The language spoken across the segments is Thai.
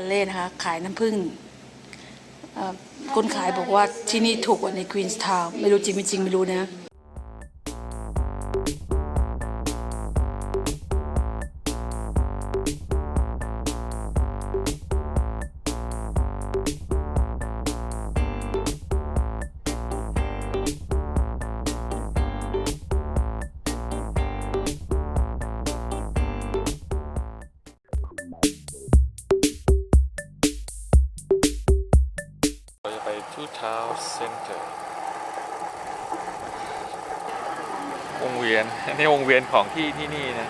วันเล่นะคะ ขายน้ำผึ้งคนขายบอกว่าที่นี่ถูกกว่าในควีนส์ทาวน์ไม่รู้จริงไม่จริงไม่รู้นะ เราจะไปทูทาวเซ็นเตอร์วงเวียนนี่วงเวียนของที่ที่นี่นะ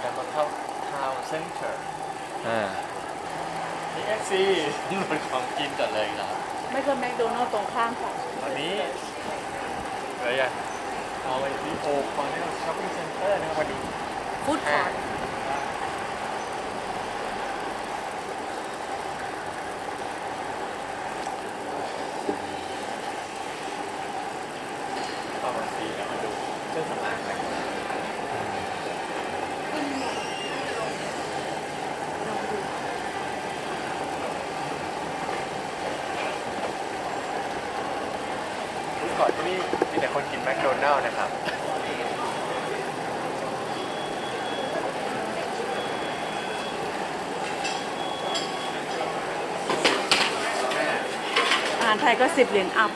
แล้วก็เข้าทาวน์เซ็นเตอร์อ่านี่เอฟซีหนุนของกินก่อนเลยครับไม่ก็แมคโดนัลล์ตรงข้ามค่ะวันนี้อะไรอะเอาไปที่โอคอนเนลช็อปปิ้งเซ็นเตอร์นะครับวันนี้ ฟู้ดคอร์ท ฟาร์มาซีนะมาดูเครื่องสำอางกันก่อนที่นี่มีแต่คนกินแมคโดนัลล์นะครับ อาหารไทยก็สิบเหรียญอัพ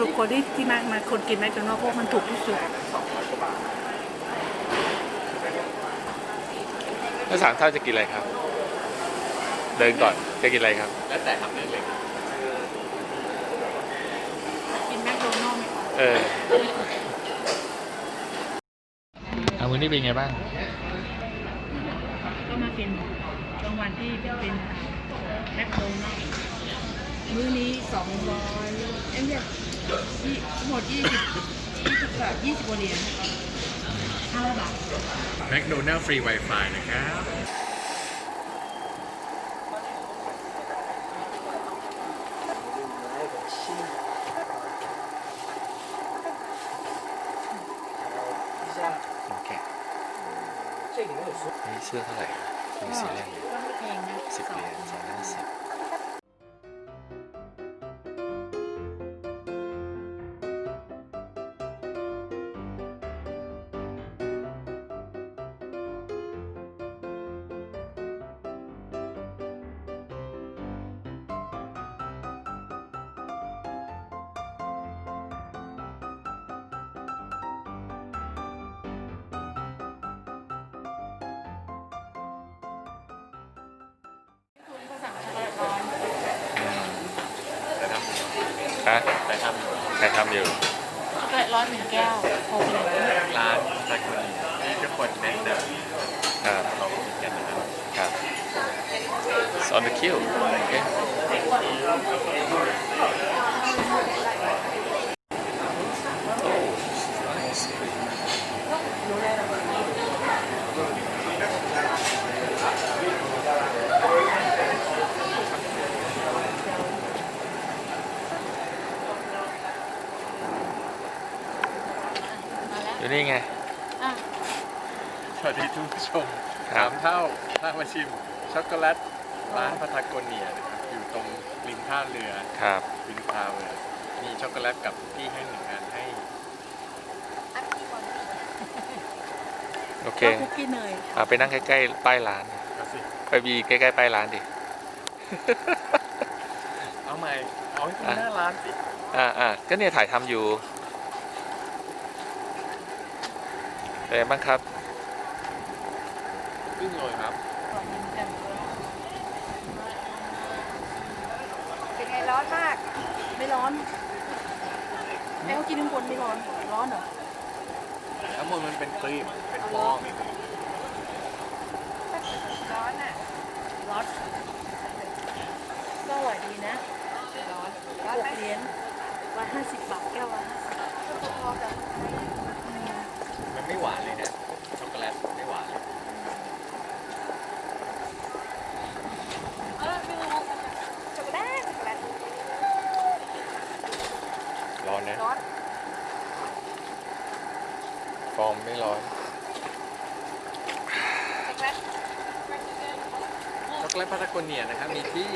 รุปคนที่ที่มามาคนกินแมคโดนัลล์พวกมันถูกที่สุดแล้วสามท่านจะกินอะไรครับ เดินก่อนจะกินอะไรครับ แล้วแต่ทำเลยเลยกินแมคโดนัลล์ไหมคะเออเอาวันนี้เป็นไงบ้าง ก็มากินกลางวันที่เป็นแมคโดนัลล์ มื้อนี้สองร้อยเอ้ยเนี่ยยี่ทั้งหมดยี่สิบยี่สิบบาทยี่สิบกว่าเหรียญห้าบาทแมคโดนัลล์ฟรี Wi-Fi นะครับโอเคนี่เสื้อเท่าไหร่มีสีแรกอยู่ก็ไม่แพงนะสิบเหรียญสองร้อยห้าสิบ ฮะำแต่ทำใครทำอยู่ช็อกโกแลตร้อนหนึ่งแก้วหกเหรียญร้านตะกุนที่ทุกคนแนะนครับำเรากินกันนะครับ ครับ It's on the queue okay อยู่ นี่ไง อะสวัสดีทุกผู้ชมครับสามเท่าพามาชิมช็อกโกแลตร้านพาทาโกเนียนะครับอยู่ตรงริมท่าเรือครับวินทาวเวอร์มีช็อกโกแลตกับพี่ให้หนึ่งอันให้โอเคก็คุกกี้เนยเอาไปนั่งใกล้ๆป้ายร้าน เอาสิไปบีใกล้ๆป้ายร้านดิ เอาใหม่เอาให้คุณหน้าร้านสิอ่าอ่าก็เนี่ยถ่ายทำอยู่ เป็นไงบ้างครับขึ้นเลยครับ เป็นไงร้อนมาก ไม่ร้อนไอ้เขากินข้างบนไม่ร้อน ร้อนเหรอทั้งหมดมันเป็นครีม เป็นฟองร้อนอะ ร้อน ก็อร่อยดีนะ ร้อนร้อนเหรียญวัอห้าสิบบาทแก้วละห้าสิพอกับ ไม่หวานเลยเนะ ช็อกโกแลตไม่หวานเลยเช็อกโกแลตช็อกโกแลตร้อนนะร้อนฟองไม่ร้อน ช็อกโกแลตช็อกโกแลตพัตากเนียนะครับ มีที่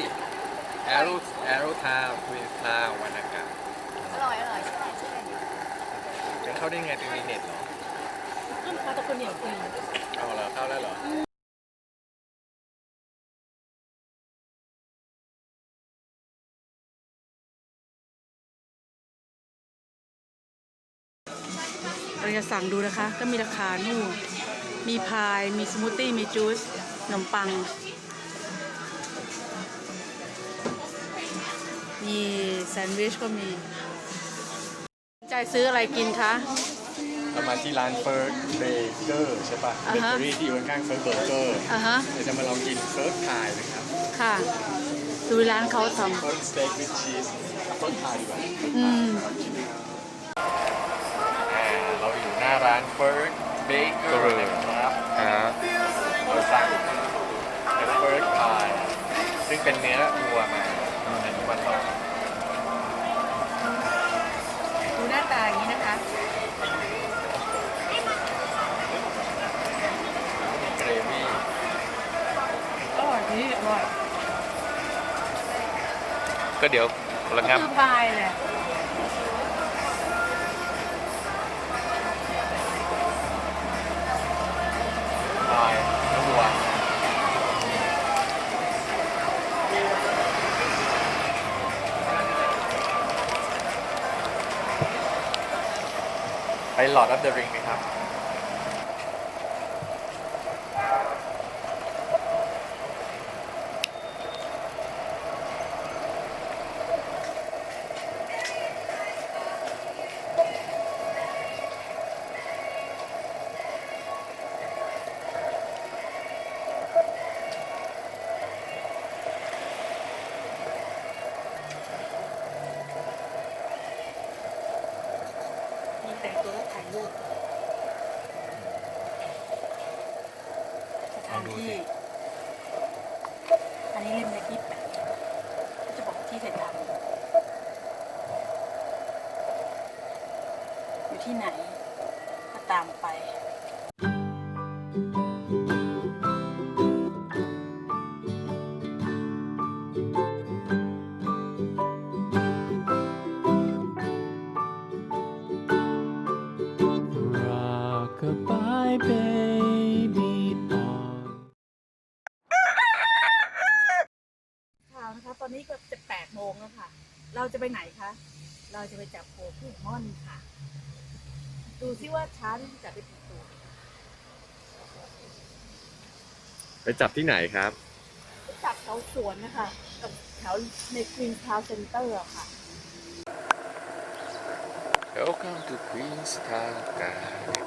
แอโรแอโรทาวควีนทาวานากาอร่อยอร่อยใช่ไหมใช่ไหมเป็นเข้าได้ไงเป็นมีเน็ตเหรอ ขึ้นปลาตะกุนเหนียวฟรีเอาเหรอเข้าแล้วเหรอเราจะสั่งดูนะคะ ก็มีราคานู่นมีพาย มีสมูทตี้ มีจูสขนมปัง มีแซนด์วิชก็มี ใจซื้ออะไรกินคะ เรามาที่ร้านเฟิร์สเบเกอร์ใช่ป่ะอ่าเบฮะเกอรี่ที่อยู่ข้างๆเฟิร์สเบอร์เกอร์อะฮะ เดี๋ยวจะมาลองกินเฟิร์สพายนะครับค่ะ ดูร้านเขาทเฟิร์สสเต็กวิดชีสเฟิร์สพายดีกว่าำอืมอ่าเราอยู่หน้าร้านเฟิร์สเบเกอร์นะครับอ่าเราสั่งเป็นเฟิร์สพายซึ่งเป็นเนื้อวัวมาในทุกวันต่อดูหน้าตาอย่างนี้นะคะ ก็เดี๋ยวระงับ คือพายแหละพายเนื้อวัวไปหลอดอัพเดอะริงไหมครับ งตัวแล้วถ่ายรูปสถานที่ อันนี้เล่มเล็กที่แปดก็จะบอกที่เสร็จทำอยู่ที่ไหน ช้างจะจับได้กี่ตัวไปจับที่ไหนครับจับแถวสวนนะคะกับแถวในกรีนทาวน์เซ็นเตอร์ค่ะ Welcome to Queenstown Garden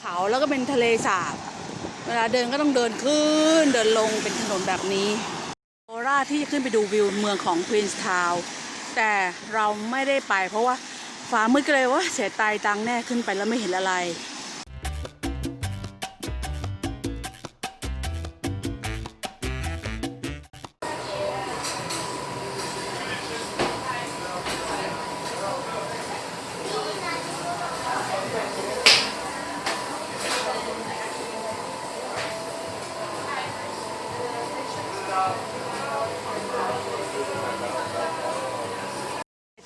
เขาแล้วก็เป็น ทะเลสาบ เวลาเดินก็ต้องเดินขึ้น เดินลงเป็นถนนแบบนี้โคราชที่จะขึ้นไปดูวิวเมืองของควีนส์ทาวน์แต่เราไม่ได้ไปเพราะว่าฟ้ามืดก็เลยว่าเสียตายตังแน่ขึ้นไปแล้วไม่เห็นอะไร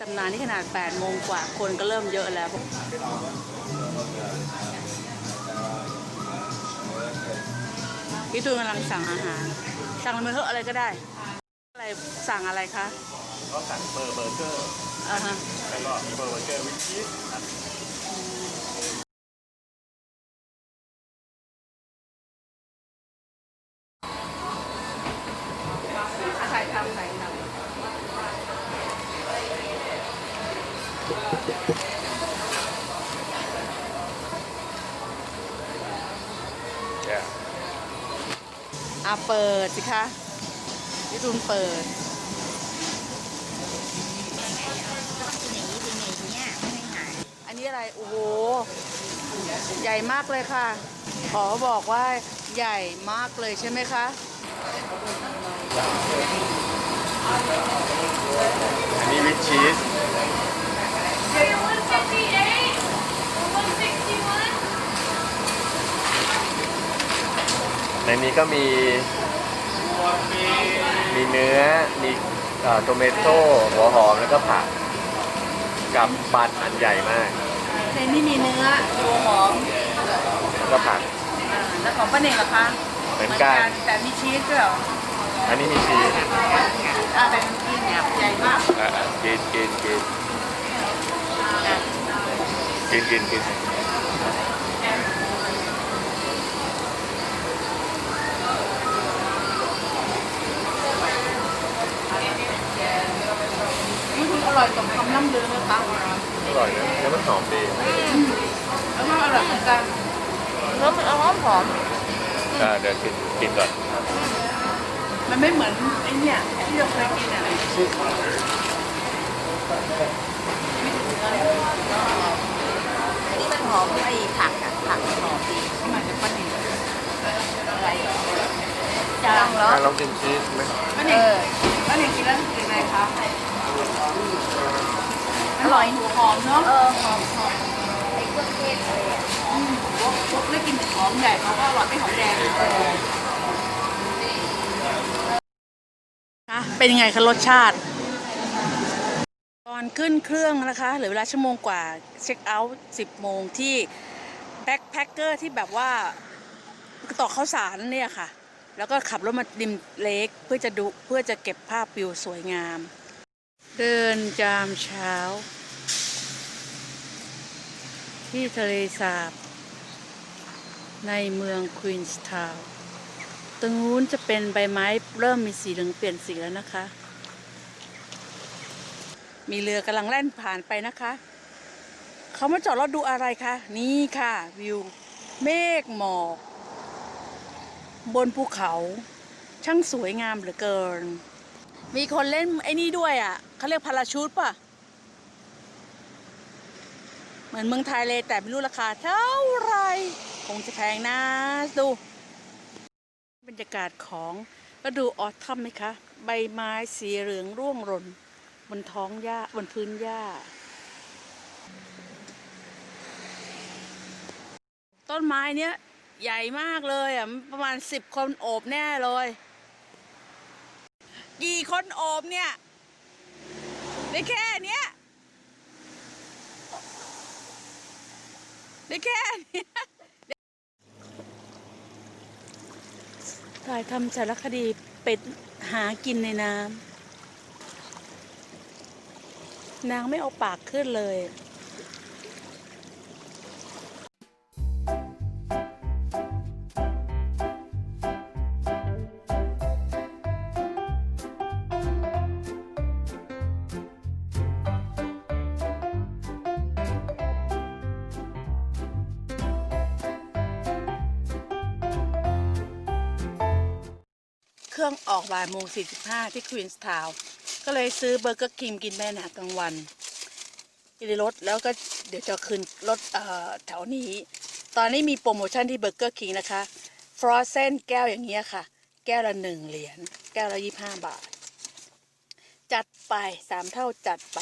ตำนานนี่ขนาด 8 โมงกว่า คนก็เริ่มเยอะแล้ว พี่ตูนกำลังสั่งอาหาร สั่งอะไรมาเถอะอะไรก็ได้ อะไรสั่งอะไรคะ ก็สั่งเบอร์เบอร์เกอร์ อ่าฮะ แล้วก็มีเบอร์เบอร์เกอร์วิดชีสครับ ถ่ายทำถ่ายท Yeah ำ อะเปิดสิคะพี่ตูนเปิด อันนี้อะไร โอ้โห ใหญ่มากเลยค่ะ ขอบอกว่าใหญ่มากเลยใช่ไหมคะอันนี้วิชชีส ในนี้ก็มี มีเนื้อ มีโตเมโต้หัวหอมแล้วก็ผัก กับบันอันใหญ่มาก ในนี้มีเนื้อหัวหอมแล้วก็ผักอ่าแล้วของป้าเน่งเหรอคะเหมือนกัน แต่มีชีสด้วยเหรออันนี้มีชีสอ่าแต่มันกินเนี่ยใหญ่มากอะอะกินกินกินกินกินกิน นี่คืออ ร่อยสมคำล่ำลือนะคะอร่อยนะแล้วมันหอมดีแล้วก็อร่อยเหมือนกันแล้วมันหอมหอมอ่าเดี๋ยวกินกินก่อน มันไม่เหมือนไอ้เนี่ยที่เราเคยกินอะนี่มันหอมไอ้ผักอะผักหอมดีที่มาจากป้าเน่งอะไรเหรอจังเหรออะลองกินชีสไหมป้าเน่งป้าเน่งกินแล้วเป็นไงคะอ ร่อยหัวหอมเนาะเออหอมหอมไอ้เครื่องเทศอะไรอะอืมพวกได้กินแต่หอมใหญ่เขาก็อร่อยไม่หอมแดงคะเป็นยังไงคะรสชาติ ตอนขึ้นเครื่องนะคะเหลือเวลาชั่วโมงกว่าเช็คเอาท์10โมงที่แบ็คแพคเกอร์ที่แบบว่าต่อข้าวสารเนี่ยค่ะ แล้วก็ขับรถมาดิมเลกเพื่อจะดูเพื่อจะเก็บภาพวิวสวยงาม เดินจามเช้า ที่ทะเลสาบ ในเมืองควีนส์ทาวน์ตรงนู้นจะเป็นใบไม้เริ่มมีสีเหลืองเปลี่ยนสีแล้วนะคะ มีเรือกำลังแล่นผ่านไปนะคะ เขามาจอดรถดูอะไรคะ นี่ค่ะ วิว เมฆหมอก บนภูเขา ช่างสวยงามเหลือเกิน มีคนเล่นไอ้นี่ด้วยอะเขาเรียกพาราชูตป่ะ เหมือนเมืองไทยเลยแต่ไม่รู้ราคาเท่าไรคงจะแพงนะดู บรรยากาศของก็ดูออทัมไหมคะ ใบไม้สีเหลืองร่วงหล่นบนท้องหญ้าบนพื้นหญ้า ต้นไม้เนี้ยใหญ่มากเลยอะประมาณสิบคนโอบแน่เลย กี่คนโอบเนี่ยได้แค่เนี้ย ได้แค่เนี้ยถ่ายทำสารคดีเป็ดหากินในน้ำนางไม่เอาปากขึ้นเลย เครื่องออกบ่ายโมง45 ที่ควีนส์ทาวน์ก็เลยซื้อเบอร์เกอร์คิงกินแม่นะกลางวันกินในรถแล้วก็เดี๋ยวจะคืนรถแถวนี้ ตอนนี้มีโปรโมชั่นที่เบอร์เกอร์คิงนะคะฟรอเซนแก้วอย่างเงี้ยค่ะ แก้วละหนึ่งเหรียญแก้วละยี่ห้าบาท จัดไปสามเท่าจัดไป